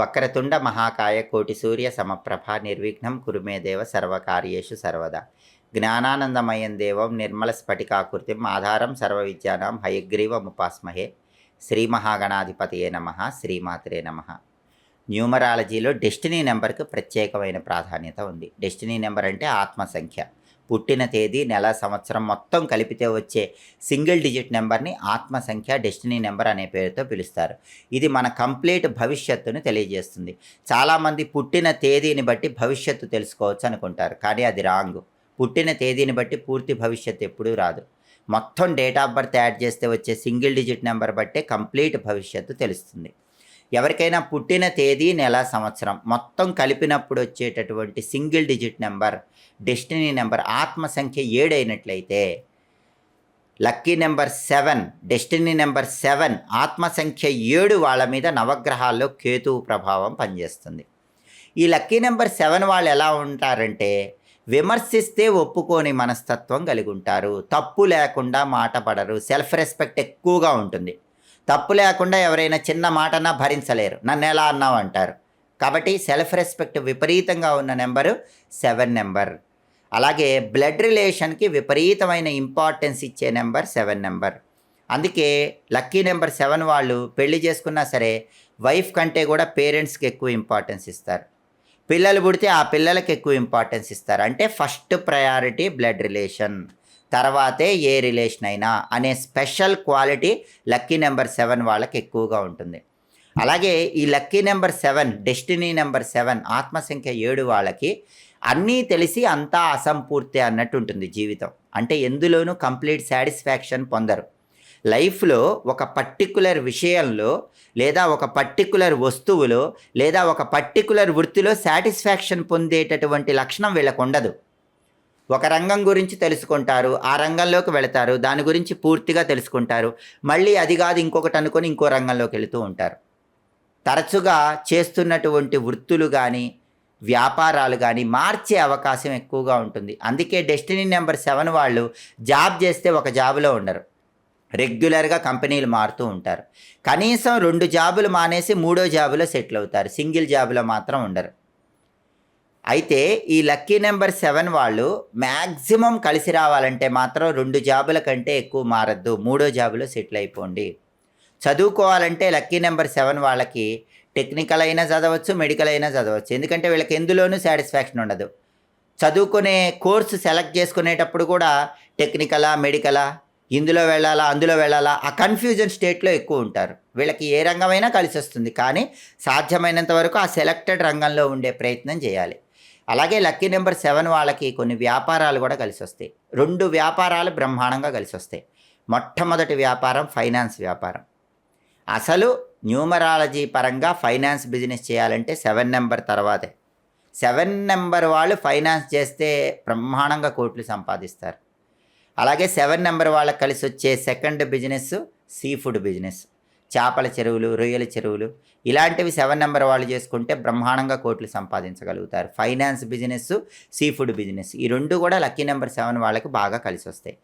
వక్రతుండ మహాకాయ కోటి సూర్య సమప్రభ నిర్విఘ్నం కురుమే దేవ సర్వకార్యేషు సర్వదా. జ్ఞానానందమయం దేవం నిర్మల స్ఫటికాకృతిం ఆధారం సర్వ విద్యానాం హయగ్రీవముపాస్మహే శ్రీ మహాగణాధిపతియే నమ శ్రీమాత్రే నమ. న్యూమరాలజీలో డెస్టినీ నెంబర్కు ప్రత్యేకమైన ప్రాధాన్యత ఉంది. డెస్టినీ నెంబర్ అంటే ఆత్మ సంఖ్య పుట్టిన తేదీ నెల సంవత్సరం మొత్తం కలిపితే వచ్చే సింగిల్ డిజిట్ నెంబర్ని ఆత్మ సంఖ్య డెస్టినీ నెంబర్ అనే పేరుతో పిలుస్తారు. ఇది మన కంప్లీట్ భవిష్యత్తును తెలియజేస్తుంది. చాలామంది పుట్టిన తేదీని బట్టి భవిష్యత్తు తెలుసుకోవచ్చు అనుకుంటారు కానీ అది రాంగ్. పుట్టిన తేదీని బట్టి పూర్తి భవిష్యత్తు ఎప్పుడూ రాదు. మొత్తం డేట్ ఆఫ్ బర్త్ యాడ్ చేస్తే వచ్చే సింగిల్ డిజిట్ నెంబర్ బట్టే కంప్లీట్ భవిష్యత్తు తెలుస్తుంది. ఎవరికైనా పుట్టిన తేదీ నెల సంవత్సరం మొత్తం కలిపినప్పుడు వచ్చేటటువంటి single digit number destiny number ఆత్మ సంఖ్య ఏడైనట్లయితే lucky number seven destiny number seven ఆత్మ సంఖ్య ఏడు వాళ్ళ మీద నవగ్రహాల్లో కేతువు ప్రభావం పనిచేస్తుంది. ఈ లక్కీ నెంబర్ సెవెన్ వాళ్ళు ఎలా ఉంటారంటే విమర్శిస్తే ఒప్పుకోని మనస్తత్వం కలిగి ఉంటారు తప్పు లేకుండా మాట పడరు. సెల్ఫ్ రెస్పెక్ట్ ఎక్కువగా ఉంటుంది. తప్పు లేకుండా ఎవరైనా చిన్న మాటన్నా భరించలేరు. నన్ను ఎలా అన్నావు అంటారు. కాబట్టి సెల్ఫ్ రెస్పెక్ట్ విపరీతంగా ఉన్న నెంబరు సెవెన్ నెంబర్. అలాగే బ్లడ్ రిలేషన్కి విపరీతమైన ఇంపార్టెన్స్ ఇచ్చే నెంబర్ సెవెన్ నెంబర్. అందుకే లక్కీ నెంబర్ సెవెన్ వాళ్ళు పెళ్ళి చేసుకున్నా సరే వైఫ్ కంటే కూడా పేరెంట్స్కి ఎక్కువ ఇంపార్టెన్స్ ఇస్తారు. పిల్లలు పుడితే ఆ పిల్లలకి ఎక్కువ ఇంపార్టెన్స్ ఇస్తారు. అంటే ఫస్ట్ ప్రయారిటీ బ్లడ్ రిలేషన్. తర్వాతే ఏ రిలేషన్ అయినా అనే special quality lucky number seven వాళ్ళకి ఎక్కువగా ఉంటుంది. అలాగే ఈ lucky number seven destiny number seven ఆత్మసంఖ్య ఏడు వాళ్ళకి అన్నీ తెలిసి అంతా అసంపూర్తి అన్నట్టు ఉంటుంది జీవితం. అంటే ఎందులోనూ కంప్లీట్ సాటిస్ఫాక్షన్ పొందరు. లైఫ్లో ఒక పర్టికులర్ విషయంలో లేదా ఒక పర్టికులర్ వస్తువులో లేదా ఒక పర్టికులర్ వృత్తిలో సాటిస్ఫాక్షన్ పొందేటటువంటి లక్షణం వీళ్ళకు ఉండదు. ఒక రంగం గురించి తెలుసుకుంటారు ఆ రంగంలోకి వెళతారు దాని గురించి పూర్తిగా తెలుసుకుంటారు. మళ్ళీ అది కాదు ఇంకొకటి అనుకొని ఇంకో రంగంలోకి వెళుతూ ఉంటారు. తరచుగా చేస్తున్నటువంటి వృత్తులు కానీ వ్యాపారాలు కానీ మార్చే అవకాశం ఎక్కువగా ఉంటుంది. అందుకే డెస్టినీ నెంబర్ సెవెన్ వాళ్ళు జాబ్ చేస్తే ఒక జాబులో ఉండరు. రెగ్యులర్గా కంపెనీలు మారుతూ ఉంటారు. కనీసం రెండు జాబులు మానేసి మూడో జాబులో సెటిల్ అవుతారు. సింగిల్ జాబులో మాత్రం ఉండరు. అయితే ఈ లక్కీ నెంబర్ సెవెన్ వాళ్ళు మ్యాక్సిమం కలిసి రావాలంటే మాత్రం రెండు జాబుల కంటే ఎక్కువ మారద్దు. మూడో జాబులో సెటిల్ అయిపోండి. చదువుకోవాలంటే లక్కీ నెంబర్ సెవెన్ వాళ్ళకి టెక్నికల్ అయినా చదవచ్చు మెడికల్ అయినా చదవచ్చు. ఎందుకంటే వీళ్ళకి ఎందులోనూ సాటిస్ఫాక్షన్ ఉండదు. చదువుకునే కోర్సు సెలెక్ట్ చేసుకునేటప్పుడు కూడా టెక్నికలా మెడికలా ఇందులో వెళ్ళాలా అందులో వెళ్ళాలా ఆ కన్ఫ్యూజన్ స్టేట్లో ఎక్కువ ఉంటారు. వీళ్ళకి ఏ రంగమైనా కలిసి వస్తుంది కానీ సాధ్యమైనంత వరకు ఆ సెలెక్టెడ్ రంగంలో ఉండే ప్రయత్నం చేయాలి. అలాగే లక్కీ నెంబర్ సెవెన్ వాళ్ళకి కొన్ని వ్యాపారాలు కూడా కలిసి వస్తాయి రెండు వ్యాపారాలు బ్రహ్మాండంగా కలిసి వస్తాయి మొట్టమొదటి వ్యాపారం ఫైనాన్స్ వ్యాపారం. అసలు న్యూమరాలజీ పరంగా ఫైనాన్స్ బిజినెస్ చేయాలంటే సెవెన్ నెంబర్ తర్వాతే. సెవెన్ నెంబర్ వాళ్ళు ఫైనాన్స్ చేస్తే బ్రహ్మాండంగా కోట్లు సంపాదిస్తారు. అలాగే సెవెన్ నెంబర్ వాళ్ళకి కలిసి వచ్చే second business seafood business చేపల చెరువులు రొయ్యల చెరువులు ఇలాంటివి సెవెన్ నెంబర్ వాళ్ళు చేసుకుంటే బ్రహ్మాండంగా కోట్లు సంపాదించగలుగుతారు. Finance business seafood business ఈ రెండు కూడా లక్కీ నెంబర్ సెవెన్ వాళ్ళకి బాగా కలిసి వస్తాయి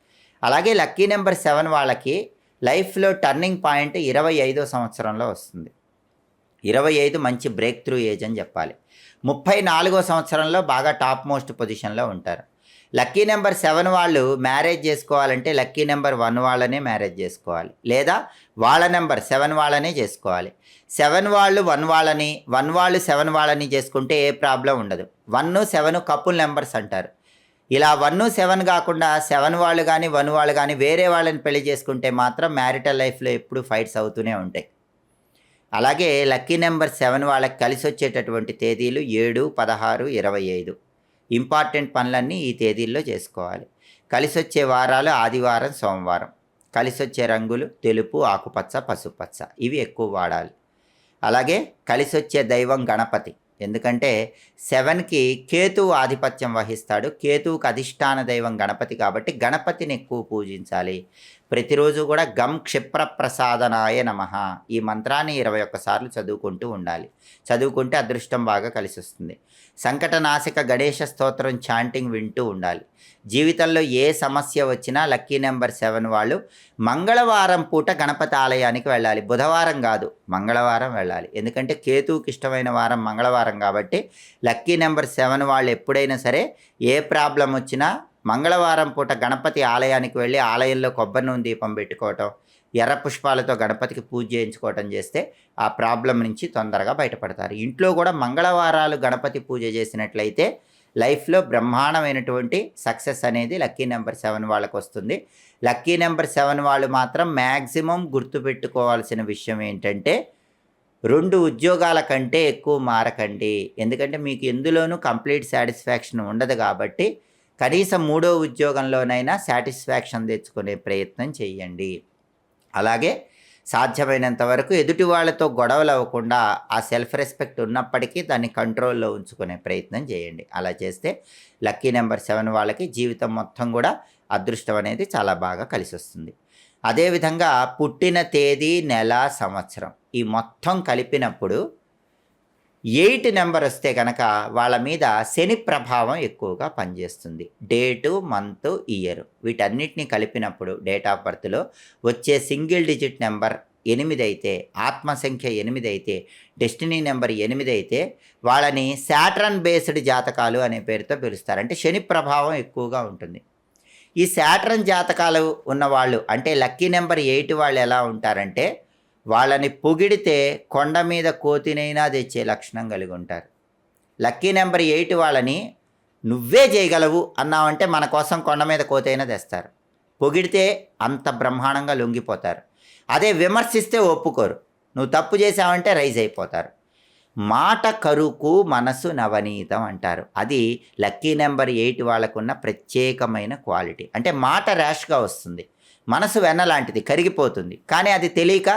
అలాగే లక్కీ నెంబర్ సెవెన్ వాళ్ళకి లైఫ్లో టర్నింగ్ పాయింట్ ఇరవై ఐదో సంవత్సరంలో వస్తుంది. ఇరవై ఐదు మంచి బ్రేక్ త్రూ ఏజ్ అని చెప్పాలి. ముప్పై నాలుగో సంవత్సరంలో బాగా టాప్ మోస్ట్ పొజిషన్లో ఉంటారు. లక్కీ నెంబర్ సెవెన్ వాళ్ళు మ్యారేజ్ చేసుకోవాలంటే లక్కీ నెంబర్ వన్ వాళ్ళనే మ్యారేజ్ చేసుకోవాలి. లేదా వాళ్ళ నెంబర్ సెవెన్ వాళ్ళనే చేసుకోవాలి. సెవెన్ వాళ్ళు వన్ వాళ్ళని వన్ వాళ్ళు సెవెన్ వాళ్ళని చేసుకుంటే ఏ ప్రాబ్లం ఉండదు. వన్ సెవెన్ కపుల్ నెంబర్స్ అంటారు. ఇలా వన్ సెవెన్ కాకుండా సెవెన్ వాళ్ళు కానీ వన్ వాళ్ళు కానీ వేరే వాళ్ళని పెళ్ళి చేసుకుంటే మాత్రం మ్యారిటల్ లైఫ్లో ఎప్పుడు ఫైట్స్ అవుతూనే ఉంటాయి. అలాగే లక్కీ నెంబర్ సెవెన్ వాళ్ళకి కలిసి వచ్చేటటువంటి తేదీలు ఏడు పదహారు ఇరవై ఐదు. ఇంపార్టెంట్ పనులన్నీ ఈ తేదీల్లో చేసుకోవాలి. కలిసి వచ్చే వారాలు ఆదివారం సోమవారం. కలిసి వచ్చే రంగులు తెలుపు ఆకుపచ్చ పసుపచ్చ ఇవి ఎక్కువ వాడాలి. అలాగే కలిసి వచ్చే దైవం గణపతి. ఎందుకంటే సెవెన్కి కేతువు ఆధిపత్యం వహిస్తాడు. కేతువుకి అధిష్టాన దైవం గణపతి కాబట్టి గణపతిని ఎక్కువ పూజించాలి. ప్రతిరోజు కూడా గం క్షిప్ర ప్రసాదనాయ నమ. ఈ మంత్రాన్ని ఇరవై ఒక్కసార్లు చదువుకుంటూ ఉండాలి. చదువుకుంటే అదృష్టం బాగా కలిసి వస్తుంది. సంకటనాశక గణేష స్తోత్రం చాంటింగ్ వింటూ ఉండాలి. జీవితంలో ఏ సమస్య వచ్చినా లక్కీ నెంబర్ సెవెన్ వాళ్ళు మంగళవారం పూట గణపతి ఆలయానికి వెళ్ళాలి. బుధవారం కాదు మంగళవారం వెళ్ళాలి. ఎందుకంటే కేతువుకి ఇష్టమైన వారం మంగళవారం కాబట్టి లక్కీ నెంబర్ సెవెన్ వాళ్ళు ఎప్పుడైనా సరే ఏ ప్రాబ్లం వచ్చినా మంగళవారం పూట గణపతి ఆలయానికి వెళ్ళి ఆలయంలో కొబ్బరి నూనె దీపం పెట్టుకోవటం ఎర్ర పుష్పాలతో గణపతికి పూజ చేయించుకోవటం చేస్తే ఆ ప్రాబ్లం నుంచి తొందరగా బయటపడతారు. ఇంట్లో కూడా మంగళవారాలు గణపతి పూజ చేసినట్లయితే లైఫ్లో బ్రహ్మాండమైనటువంటి సక్సెస్ అనేది లక్కీ నెంబర్ సెవెన్ వాళ్ళకు వస్తుంది. లక్కీ నెంబర్ సెవెన్ వాళ్ళు మాత్రం మ్యాక్సిమం గుర్తుపెట్టుకోవాల్సిన విషయం ఏంటంటే రెండు ఉద్యోగాల కంటే ఎక్కువ మారకండి. ఎందుకంటే మీకు ఎందులోనూ కంప్లీట్ సాటిస్ఫాక్షన్ ఉండదు కాబట్టి కనీసం మూడో ఉద్యోగంలోనైనా సాటిస్ఫాక్షన్ తెచ్చుకునే ప్రయత్నం చేయండి అలాగే సాధ్యమైనంత వరకు ఎదుటి వాళ్ళతో గొడవలు అవ్వకుండా ఆ సెల్ఫ్ రెస్పెక్ట్ ఉన్నప్పటికీ దాన్ని కంట్రోల్లో ఉంచుకునే ప్రయత్నం చేయండి. అలా చేస్తే లక్కీ నెంబర్ సెవెన్ వాళ్ళకి జీవితం మొత్తం కూడా అదృష్టం అనేది చాలా బాగా కలిసి వస్తుంది అదేవిధంగా పుట్టిన తేదీ నెల సంవత్సరం ఈ మొత్తం కలిపినప్పుడు ఎయిట్ నెంబర్ వస్తే కనుక వాళ్ళ మీద శని ప్రభావం ఎక్కువగా పనిచేస్తుంది. డేటు మంత్ ఇయర్ వీటన్నిటిని కలిపినప్పుడు డేట్ ఆఫ్ బర్త్లో వచ్చే సింగిల్ డిజిట్ నెంబర్ ఎనిమిది అయితే ఆత్మసంఖ్య ఎనిమిది అయితే డెస్టినీ నెంబర్ ఎనిమిది అయితే వాళ్ళని శాట్రన్ బేస్డ్ జాతకాలు అనే పేరుతో పిలుస్తారు. అంటే శని ప్రభావం ఎక్కువగా ఉంటుంది. ఈ శాట్రన్ జాతకాలు ఉన్నవాళ్ళు అంటే లక్కీ నెంబర్ ఎయిట్ వాళ్ళు ఎలా ఉంటారంటే వాళ్ళని పొగిడితే కొండ మీద కోతినైనా తెచ్చే లక్షణం కలిగి ఉంటారు. లక్కీ నెంబర్ ఎయిట్ వాళ్ళని నువ్వే చేయగలవు అన్నావంటే మన కోసం కొండ మీద కోతైనా తెస్తారు. పొగిడితే అంత బ్రహ్మాండంగా లొంగిపోతారు. అదే విమర్శిస్తే ఒప్పుకోరు. నువ్వు తప్పు చేసావంటే రైజ్ అయిపోతారు. మాట కరుకు మనసు నవనీతం అంటారు. అది లక్కీ నెంబర్ ఎయిట్ వాళ్ళకున్న ప్రత్యేకమైన క్వాలిటీ. అంటే మాట ర్యాష్గా వస్తుంది. మనసు వెన్నలాంటిది కరిగిపోతుంది. కానీ అది తెలియక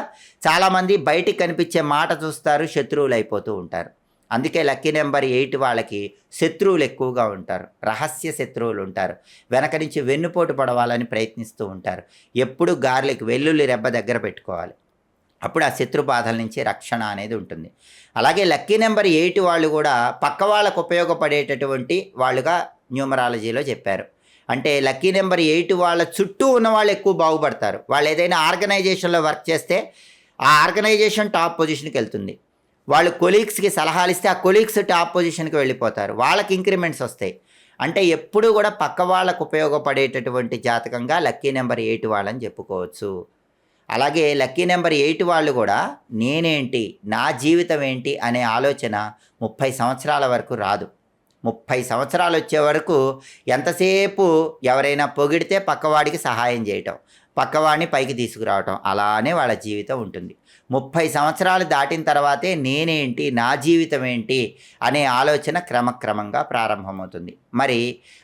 చాలామంది బయటికి కనిపించే మాట చూస్తారు శత్రువులు అయిపోతూ ఉంటారు. అందుకే లక్కీ నెంబర్ ఎయిట్ వాళ్ళకి శత్రువులు ఎక్కువగా ఉంటారు. రహస్య శత్రువులు ఉంటారు. వెనక నుంచి వెన్నుపోటు పడవాలని ప్రయత్నిస్తూ ఉంటారు. ఎప్పుడు గార్లిక్ వెల్లుల్లి రెబ్బ దగ్గర పెట్టుకోవాలి. అప్పుడు ఆ శత్రు బాధల నుంచి రక్షణ అనేది ఉంటుంది. అలాగే లక్కీ నెంబర్ ఎయిట్ వాళ్ళు కూడా పక్క వాళ్ళకు ఉపయోగపడేటటువంటి వాళ్ళుగా న్యూమరాలజీలో చెప్పారు. అంటే లక్కీ నెంబర్ ఎయిట్ వాళ్ళ చుట్టూ ఉన్న వాళ్ళు ఎక్కువ బాగుపడతారు. వాళ్ళు ఏదైనా ఆర్గనైజేషన్లో వర్క్ చేస్తే ఆ ఆర్గనైజేషన్ టాప్ పొజిషన్కి వెళ్తుంది. వాళ్ళు కొలీగ్స్కి సలహాలు ఇస్తే ఆ కొలీగ్స్ టాప్ పొజిషన్కి వెళ్ళిపోతారు. వాళ్ళకి ఇంక్రిమెంట్స్ వస్తాయి. అంటే ఎప్పుడూ కూడా పక్క వాళ్ళకు ఉపయోగపడేటటువంటి జాతకంగా లక్కీ నెంబర్ ఎయిట్ వాళ్ళని చెప్పుకోవచ్చు. అలాగే లక్కీ నెంబర్ ఎయిట్ వాళ్ళు కూడా నేనేంటి నా జీవితం ఏంటి అనే ఆలోచన ముప్పై సంవత్సరాల వరకు రాదు. ముప్పై సంవత్సరాలు వచ్చే వరకు ఎంతసేపు ఎవరైనా పొగిడితే పక్కవాడికి సహాయం చేయటం పక్కవాడిని పైకి తీసుకురావటం అలానే వాళ్ళ జీవితం ఉంటుంది. ముప్పై సంవత్సరాలు దాటిన తర్వాతే నేనేంటి నా జీవితం ఏంటి అనే ఆలోచన క్రమక్రమంగా ప్రారంభమవుతుంది. మరి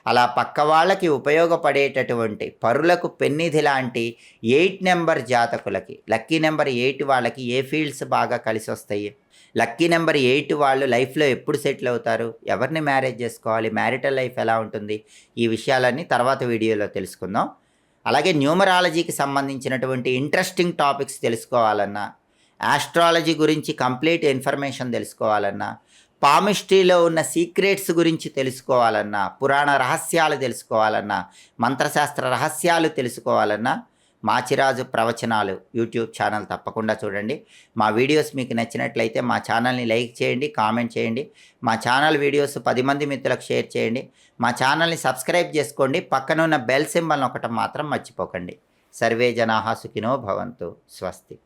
అలా పక్క వాళ్ళకి ఉపయోగపడేటటువంటి పరులకు పెన్నిధి లాంటి ఎయిట్ నెంబర్ జాతకులకి లక్కీ నెంబర్ ఎయిట్ వాళ్ళకి ఏ ఫీల్డ్స్ బాగా కలిసి వస్తాయి? లక్కీ నెంబర్ ఎయిట్ వాళ్ళు లైఫ్లో ఎప్పుడు సెటిల్ అవుతారు? ఎవరిని మ్యారేజ్ చేసుకోవాలి? మ్యారిటల్ లైఫ్ ఎలా ఉంటుంది? ఈ విషయాలన్నీ తర్వాత వీడియోలో తెలుసుకుందాం. అలాగే న్యూమరాలజీకి సంబంధించినటువంటి ఇంట్రెస్టింగ్ టాపిక్స్ తెలుసుకోవాలన్నా ఆస్ట్రాలజీ గురించి కంప్లీట్ ఇన్ఫర్మేషన్ తెలుసుకోవాలన్నా పామిస్ట్రీలో ఉన్న సీక్రెట్స్ గురించి తెలుసుకోవాలన్నా పురాణ రహస్యాలు తెలుసుకోవాలన్నా మంత్రశాస్త్ర రహస్యాలు తెలుసుకోవాలన్నా మాచిరాజు ప్రవచనాలు యూట్యూబ్ ఛానల్ తప్పకుండా చూడండి. మా వీడియోస్ మీకు నచ్చినట్లయితే మా ఛానల్ని లైక్ చేయండి కామెంట్ చేయండి. మా ఛానల్ వీడియోస్ పది మంది మిత్రులకు షేర్ చేయండి. మా ఛానల్ని సబ్స్క్రైబ్ చేసుకోండి. పక్కనున్న బెల్ సింబల్ ఒకటి మాత్రం మర్చిపోకండి. సర్వే జనాహా సుఖినో భవంతు. స్వస్తి.